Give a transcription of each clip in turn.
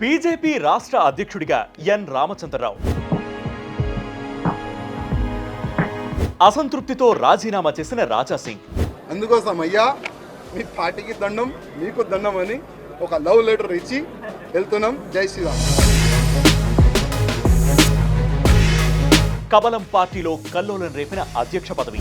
BJP రాష్ట్ర అధ్యక్షుడిగా ఎన్ రామచంద్రరావు. అసంతృప్తితో రాజీనామా చేసిన రాజా సింగ్. అందుకోసం అయ్యా మీ పార్టీకి దండం మీకు దండం అని ఒక లవ్ లెటర్ ఇచ్చి వెళ్తున్నాం. జై శ్రీరామ్. కమలం పార్టీలో కల్లోలం రేపిన అధ్యక్ష పదవి.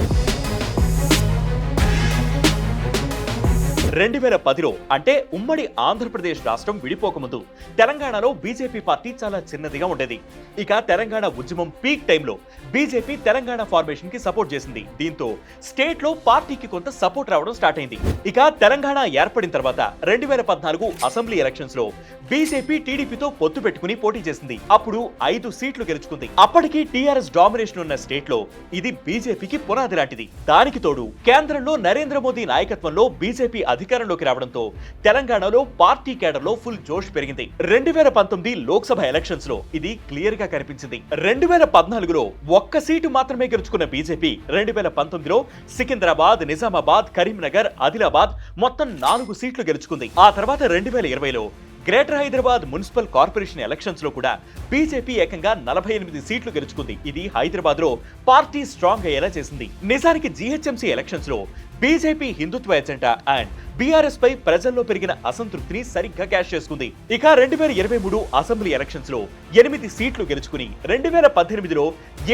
రెండు వేల పదిలో అంటే ఉమ్మడి ఆంధ్రప్రదేశ్ రాష్ట్రం విడిపోకముందు తెలంగాణలో బీజేపీ పార్టీ చాలా చిన్నదిగా ఉండేది. ఇక తెలంగాణ ఉద్యమం పీక్ టైంలో బీజేపీ తెలంగాణ ఫార్మేషన్కి సపోర్ట్ చేసింది. దీంతో స్టేట్లో పార్టీకి కొంత సపోర్ట్ రావడం స్టార్ట్ అయింది. ఇక తెలంగాణ ఏర్పడిన తర్వాత రెండు వేల పద్నాలుగు అసెంబ్లీ ఎలక్షన్స్లో బీజేపీ టీడీపీతో పొత్తు పెట్టుకుని పోటీ చేసింది. అప్పుడు ఐదు సీట్లు గెలుచుకుంది. అప్పటికి టీఆర్ఎస్ డామినేషన్ ఉన్న స్టేట్లో ఇది బీజేపీకి పునాది లాంటిది. దానికి తోడు కేంద్రంలో నరేంద్ర మోదీ నాయకత్వంలో బీజేపీ అధికారంలోకి రావడంతో తెలంగాణలో పార్టీ కేడర్లో ఫుల్ జోష్ పెరిగింది. రెండు వేల పంతొమ్మిది లోక్సభ ఎలక్షన్స్లో ఇది క్లియర్గా కనిపించింది. రెండు వేల పద్నాలుగులో ఒక్క సీటు మాత్రమే గెలుచుకున్న బీజేపీ రెండు వేల పంతొమ్మిదిలో సికింద్రాబాద్ నిజామాబాద్ కరీంనగర్ ఆదిలాబాద్ మొత్తం నాలుగు సీట్లు గెలుచుకుంది. ఆ తర్వాత రెండు వేల ఇరవైలో గ్రేటర్ హైదరాబాద్ మున్సిపల్ కార్పొరేషన్ ఎలక్షన్స్లో కూడా బీజేపీ ఏకంగా నలభై ఎనిమిది సీట్లు గెలుచుకుంది. ఇది హైదరాబాద్లో పార్టీ స్ట్రాంగ్ అయ్యేలా చేసింది. నిజానికి జీహెచ్ఎంసీ ఎలక్షన్స్లో BJP Hindutva agenda and BRS పై ప్రజల్లో పెరిగిన అసంతృప్తిని సరిగ్గా క్యాష్ చేసుకుంది. ఇక రెండు వేల ఇరవై మూడు అసెంబ్లీ ఎలక్షన్స్లో ఎనిమిది సీట్లు గెలుచుకుని రెండు వేల పద్దెనిమిదిలో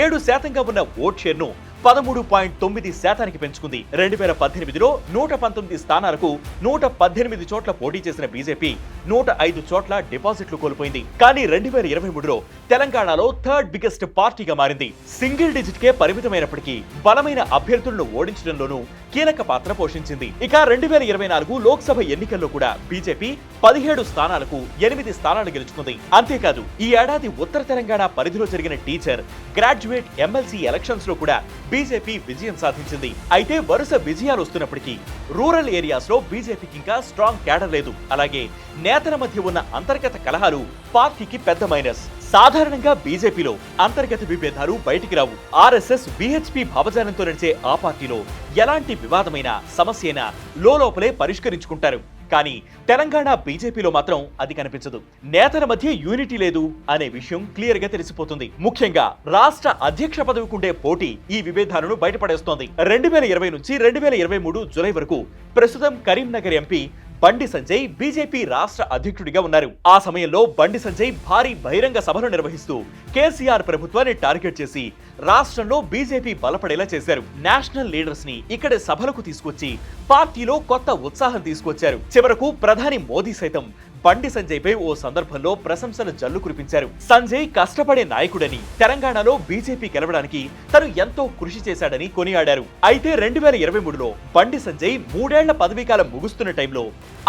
ఏడు శాతంగా ఉన్న ఓట్ షేర్ను పదమూడు పాయింట్ తొమ్మిది శాతానికి పెంచుకుంది. రెండు వేల పద్దెనిమిదిలో నూట పంతొమ్మిది స్థానాలకు నూట పద్దెనిమిది చోట్ల పోటీ చేసిన బీజేపీ నూట ఐదు చోట్ల డిపాజిట్లు కోల్పోయింది. కానీ రెండు వేల ఇరవై మూడులో తెలంగాణలో థర్డ్ బిగ్గెస్ట్ పార్టీగా మారింది. సింగిల్ డిజిట్ కే పరిమితమైనప్పటికీ బలమైన అభ్యర్థులను ఓడించడంలోనూ కీలక పాత్ర పోషించింది. ఇక రెండు వేల ఇరవై నాలుగు లోక్సభ ఎన్నికల్లో కూడా బీజేపీ పదిహేడు స్థానాలకు ఎనిమిది స్థానాలు గెలుచుకుంది. అంతేకాదు ఈ ఏడాది ఉత్తర తెలంగాణ పరిధిలో జరిగిన టీచర్ గ్రాడ్యుయేట్ ఎమ్మెల్సీ ఎలక్షన్స్లో కూడా బీజేపీ విజయం సాధించింది. అయితే వరుస విజయాలు వస్తున్నప్పటికీ రూరల్ ఏరియాస్లో బీజేపీకి ఇంకా స్ట్రాంగ్ క్యాడర్ లేదు. అలాగే నేతల మధ్య ఉన్న అంతర్గత కలహాలు పార్టీకి పెద్ద మైనస్. సాధారణంగా బీజేపీలో అంతర్గత విభేదాలు బయటికి రావు. ఆర్ఎస్ఎస్ బీహెచ్పీ భావజాలంతో నడిచే ఆ పార్టీలో ఎలాంటి వివాదమైన సమస్యైనా లోపలే పరిష్కరించుకుంటారు. కానీ తెలంగాణ బీజేపీలో మాత్రం అది కనిపించదు. నేతల మధ్య యూనిటీ లేదు అనే విషయం క్లియర్గా తెలిసిపోతుంది. ముఖ్యంగా రాష్ట్ర అధ్యక్ష పదవికుండే పోటీ ఈ విభేదాలను బయటపడేస్తోంది. రెండు వేల ఇరవై నుంచి రెండు వేల ఇరవై మూడు జులై వరకు ప్రస్తుతం కరీంనగర్ ఎంపీ బండి సంజయ్ బీజేపీ రాష్ట్ర అధ్యక్షుడిగా ఉన్నారు. ఆ సమయంలో బండి సంజయ్ భారీ బహిరంగ సభలు నిర్వహిస్తూ కేసీఆర్ ప్రభుత్వాన్ని టార్గెట్ చేసి రాష్ట్రంలో బీజేపీ బలపడేలా చేశారు. నేషనల్ లీడర్స్ని ఇక్కడ సభలకు తీసుకొచ్చి పార్టీలో కొత్త ఉత్సాహం తీసుకొచ్చారు. చివరకు ప్రధాని మోదీ సైతం బండి సంజయ్ పై ఓ సందర్భంలో ప్రశంసల జల్లు కురిపించారు సంజయ్ కష్టపడే నాయకుడని తెలంగాణలో బీజేపీ గెలవడానికి తను ఎంతో కృషి చేశాడని కొనియాడారు. అయితే రెండు వేల ఇరవై మూడులో బండి సంజయ్ మూడేళ్ళ పదవీకాలం ముగుస్తున్న టైంలో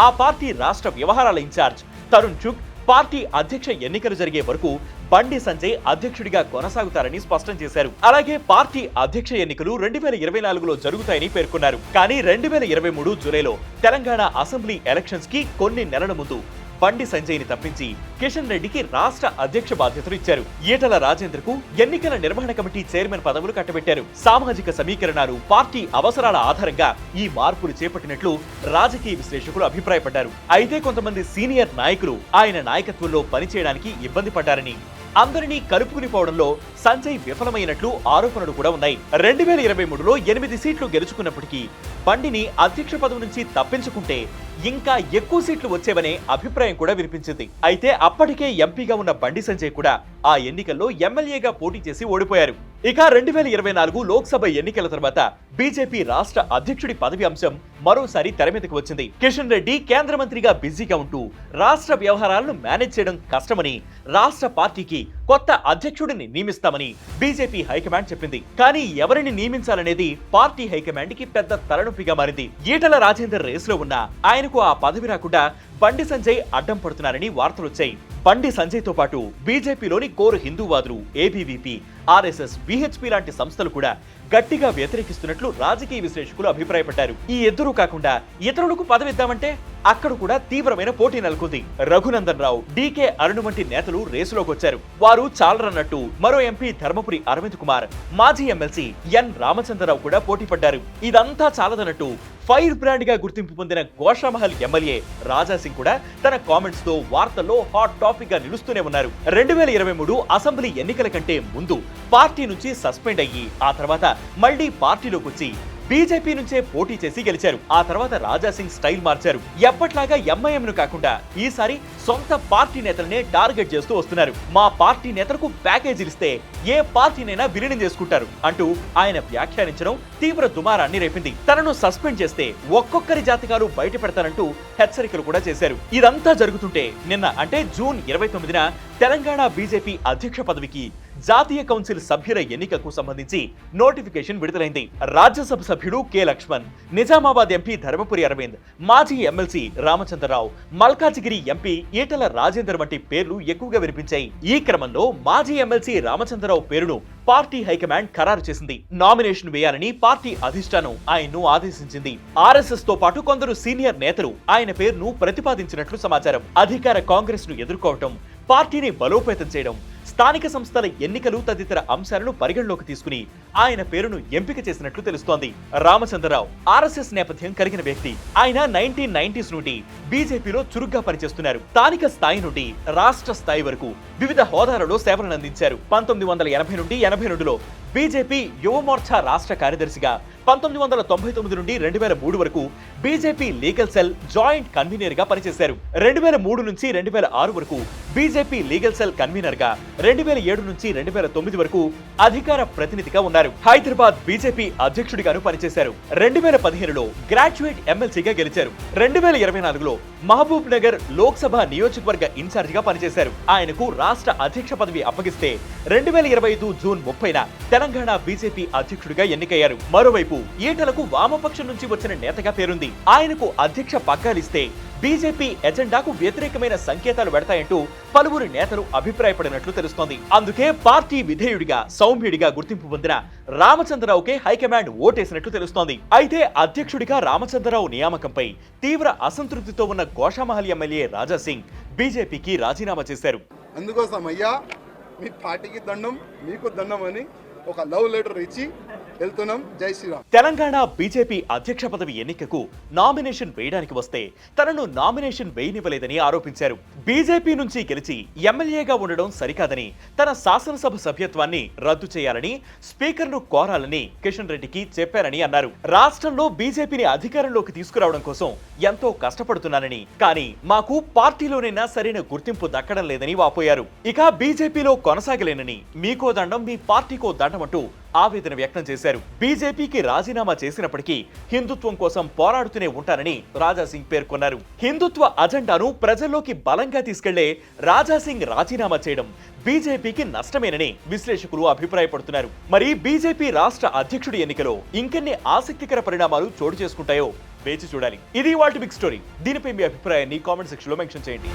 ఆ పార్టీ రాష్ట్ర వ్యవహారాల ఇన్ఛార్జ్ తరుణ్ చుక్ పార్టీ అధ్యక్ష ఎన్నికలు జరిగే వరకు బండి సంజయ్ అధ్యక్షుడిగా కొనసాగుతారని స్పష్టం చేశారు. అలాగే పార్టీ అధ్యక్ష ఎన్నికలు రెండు వేల ఇరవై నాలుగులో జరుగుతాయని పేర్కొన్నారు. కానీ రెండు వేల ఇరవై మూడు జూలైలో తెలంగాణ అసెంబ్లీ ఎలక్షన్స్కి కొన్ని నెలల ముందు బండి సంజయ్ని తప్పించి కిషన్ రెడ్డికి రాష్ట్ర అధ్యక్ష బాధ్యతలు ఇచ్చారు. ఈటల రాజేంద్రకు ఎన్నికల నిర్వహణ కమిటీ చైర్మన్ పదవులు కట్టబెట్టారు. సామాజిక సమీకరణాలు పార్టీ అవసరాల ఆధారంగా ఈ మార్పులు చేపట్టినట్లు రాజకీయ విశ్లేషకులు అభిప్రాయపడ్డారు. అయితే కొంతమంది సీనియర్ నాయకులు ఆయన నాయకత్వంలో పనిచేయడానికి ఇబ్బంది పడ్డారని అందరినీ కలుపుకుని పోవడంలో సంజయ్ విఫలమైనట్లు ఆరోపణలు కూడా ఉన్నాయి. రెండు వేల ఇరవై మూడులో ఎనిమిది సీట్లు గెలుచుకున్నప్పటికీ బండిని అధ్యక్ష పదవి నుంచి తప్పించుకుంటే ఇంకా ఎక్కువ సీట్లు వచ్చేవనే అభిప్రాయం కూడా వినిపించింది. అయితే అప్పటికే ఎంపీగా ఉన్న బండి సంజయ్ కూడా ఆ ఎన్నికల్లో ఎమ్మెల్యేగా పోటీ చేసి ఓడిపోయారు. ఇక రెండు వేల ఇరవై నాలుగు లోక్సభ ఎన్నికల తర్వాత బీజేపీ రాష్ట్ర అధ్యక్షుడి పదవి అంశం మరోసారి తెర మీదకి వచ్చింది. కిషన్ రెడ్డి కేంద్ర మంత్రిగా బిజీగా ఉంటూ రాష్ట్ర వ్యవహారాలను మేనేజ్ చేయడం కష్టమని రాష్ట్ర పార్టీకి కొత్త అధ్యక్షుడిని నియమిస్తామని బీజేపీ హైకమాండ్ చెప్పింది. కానీ ఎవరిని నియమించాలనేది పార్టీ హైకమాండ్కి పెద్ద తలనొప్పిగా మారింది. ఈటల రాజేందర్ రేసులో ఉన్న ఆయనకు ఆ పదవి రాకుండా బండి సంజయ్ అడ్డం పడుతున్నారని వార్తలొచ్చాయి బండి సంజయ్తో పాటు బీజేపీలోని కోరు హిందూవాదులు ఏబీవీపీ ఆర్ఎస్ఎస్ విహెచ్పి లాంటి సంస్థలు కూడా గట్టిగా వ్యతిరేకిస్తున్నట్లు రాజకీయ విశ్లేషకులు అభిప్రాయపడ్డారు. ఈ ఎదురు కాకుండా ఇతరులకు పదవిద్దామంటే అక్కడ కూడా తీవ్రమైన పోటీ నెలకొంది. రఘునందన్ రావు డీకే అరుణ్ వంటి నేతలు రేసులోకి వచ్చారు. వారు చాలరన్నట్టు మరో ఎంపీ ధర్మపురి అరవింద్ కుమార్ మాజీ ఎమ్మెల్సీ ఎన్ రామచంద్రరావు కూడా పోటీ పడ్డారు. ఇదంతా చాలదన్నట్టు ఫైర్ బ్రాండ్గా గుర్తింపు పొందిన గోషామహల్ ఎమ్మెల్యే రాజా సింగ్ కూడా తన కామెంట్స్తో వార్తల్లో హాట్ టాపిక్గా నిలుస్తూనే ఉన్నారు. రెండు వేల ఇరవై మూడు అసెంబ్లీ ఎన్నికల కంటే ముందు పార్టీ నుంచి సస్పెండ్ అయ్యి ఆ తర్వాత మళ్ళీ పార్టీలోకి వచ్చి బీజేపీ నుంచే పోటీ చేసి గెలిచారు. ఆ తర్వాత రాజాసింగ్ స్టైల్ మార్చారు. ఎప్పట్లాగా ఎంఐఎం ను కాకుండా ఈసారి సొంత పార్టీ నేతలనే టార్గెట్ చేస్తూ వస్తున్నారు. మా పార్టీ నేతలకు ప్యాకేజీలు ఇస్తే ఏ పార్టీనైనా విలీనం చేసుకుంటారు అంటూ ఆయన వ్యాఖ్యానించడం తీవ్ర దుమారాన్ని రేపింది. తనను సస్పెండ్ చేస్తే ఒక్కొక్కరి జాతకాలు బయట పెడతానంటూ హెచ్చరికలు కూడా చేశారు. ఇదంతా జరుగుతుంటే నిన్న అంటే జూన్ ఇరవై తొమ్మిదిన తెలంగాణ బీజేపీ అధ్యక్ష పదవికి జాతీయ కౌన్సిల్ సభ్యుల ఎన్నికకు సంబంధించి నోటిఫికేషన్ విడుదలైంది. రాజ్యసభ సభ్యుడు కె లక్ష్మణ్ నిజామాబాద్ ఎంపీ ధర్మపురి అరవింద్ మాజీ ఎమ్మెల్సీ రామచంద్రరావు మల్కాజిగిరి ఎంపీ ఈటల రాజేందర్ వంటి పేర్లు ఎక్కువగా వినిపించాయి. ఈ క్రమంలో మాజీ ఎమ్మెల్సీ రామచంద్రరావు పేరును పార్టీ హైకమాండ్ ఖరారు చేసింది. నామినేషన్ వేయాలని పార్టీ అధిష్టానం ఆయన్ను ఆదేశించింది. ఆర్ఎస్ఎస్తో పాటు కొందరు సీనియర్ నేతలు ఆయన పేరును ప్రతిపాదించినట్లు సమాచారం. అధికార కాంగ్రెస్ను ఎదుర్కోవటం పార్టీని బలోపేతం చేయడం స్థానిక సంస్థల ఎన్నికలు తదితర అంశాలను పరిగణలోకి తీసుకుని ఆయన పేరును ఎంపిక చేసినట్లు తెలుస్తోంది. రామచంద్రరావు ఆర్ఎస్ఎస్ నేపథ్యం కలిగిన వ్యక్తి. ఆయన నైన్టీన్ నైన్టీస్ నుండి బీజేపీలో చురుగ్గా పనిచేస్తున్నారు. స్థానిక స్థాయి నుండి రాష్ట్ర స్థాయి వరకు వివిధ హోదాలలో సేవలను అందించారు. పంతొమ్మిది వందల ఎనభై నుండి ఎనభై రెండులో బీజేపీ యువమోర్చా రాష్ట్ర కార్యదర్శిగా పంతొమ్మిది వందల తొంభై తొమ్మిది నుండి రెండు వేల మూడు వరకు బీజేపీ లీగల్ సెల్ జాయింట్ కన్వీనర్గా పనిచేశారు. రెండు వేల మూడు నుంచి రెండు వేల ఆరు వరకు బీజేపీ లీగల్ సెల్ కన్వీనర్గా రెండు వేల ఏడు నుంచి రెండు వేల తొమ్మిది వరకు అధికార ప్రతినిధిగా ఉన్నారు. హైదరాబాద్ బీజేపీ అధ్యక్షుడిగాను పనిచేశారు. రెండు వేల పదిహేనులో గ్రాడ్యుయేట్ ఎమ్మెల్సీగా గెలిచారు. రెండు వేల ఇరవై నాలుగులో మహబూబ్ నగర్ లోక్సభ నియోజకవర్గ ఇన్ఛార్జిగా పనిచేశారు. ఆయనకు రాష్ట్ర అధ్యక్ష పదవి అప్పగిస్తే రెండు వేల ఇరవై ఐదు జూన్ ముప్పైన తెలంగాణ బీజేపీ అధ్యక్షుడిగా ఎన్నికయ్యారు. మరోవైపు ఈటలకు వామపక్షం నుంచి వచ్చిన నేతగా పేరుంది. ఆయనకు అధ్యక్ష పగ్గాలిస్తే బీజేపీ ఎజెండాకు వ్యతిరేకమైన సంకేతాలు పెడతాయంటూ పలువురు నేతలు అభిప్రాయపడినట్లు తెలుస్తోంది. అందుకే పార్టీ విధేయుడిగా సౌమ్యుడిగా గుర్తింపు పొందిన రామచంద్రరావుకే హైకమాండ్ ఓటేసినట్లు తెలుస్తోంది. అయితే అధ్యక్షుడిగా రామచంద్రరావు నియామకంపై తీవ్ర అసంతృప్తితో ఉన్న గోషామహల్ ఎమ్మెల్యే రాజా సింగ్ బీజేపీకి రాజీనామా చేశారు. అందుకోసం అయ్యా మీ పార్టీకి దండం మీకు దండం అని ఒక లవ్ లెటర్ ఇచ్చి వెళ్తున్నాం. జై శ్రీరామ్. తెలంగాణ బీజేపీ అధ్యక్ష పదవి ఎన్నికకు నామినేషన్ వేయడానికి వస్తే తనను నామినేషన్ వేయనివ్వలేదని ఆరోపించారు. బీజేపీ నుంచి గెలిచి ఎమ్మెల్యేగా ఉండడం సరికాదని తన శాసనసభ సభ్యత్వాన్ని రద్దు చేయాలని స్పీకర్ను కోరాలని కిషన్ రెడ్డికి చెప్పారని అన్నారు. రాష్ట్రంలో బీజేపీని అధికారంలోకి తీసుకురావడం కోసం ఎంతో కష్టపడుతున్నానని కానీ మాకు పార్టీలోనైనా సరైన గుర్తింపు దక్కడం లేదని వాపోయారు. ఇక బీజేపీలో కొనసాగలేనని మీకో దండం మీ పార్టీకో దండం అంటూ ఆవేదన వ్యక్తం చేశారు. బీజేపీకి రాజీనామా చేసినప్పటికీ హిందుత్వం కోసం పోరాడుతూనే ఉంటానని రాజాసింగ్ పేర్కొన్నారు. హిందుత్వ అజెండాను ప్రజల్లోకి బలంగా తీసుకెళ్ళే రాజాసింగ్ రాజీనామా చేయడం బీజేపీకి నష్టమేనని విశ్లేషకులు అభిప్రాయపడుతున్నారు. మరి బీజేపీ రాష్ట్ర అధ్యక్షుడి ఎన్నికలో ఇంకెన్ని ఆసక్తికర పరిణామాలు చోటు చేసుకుంటాయో వేచి చూడాలి. ఇది వాటి బిగ్ స్టోరీ. దీనిపై మీ అభిప్రాయాన్ని కామెంట్ సెక్షన్లో మెన్షన్ చేయండి.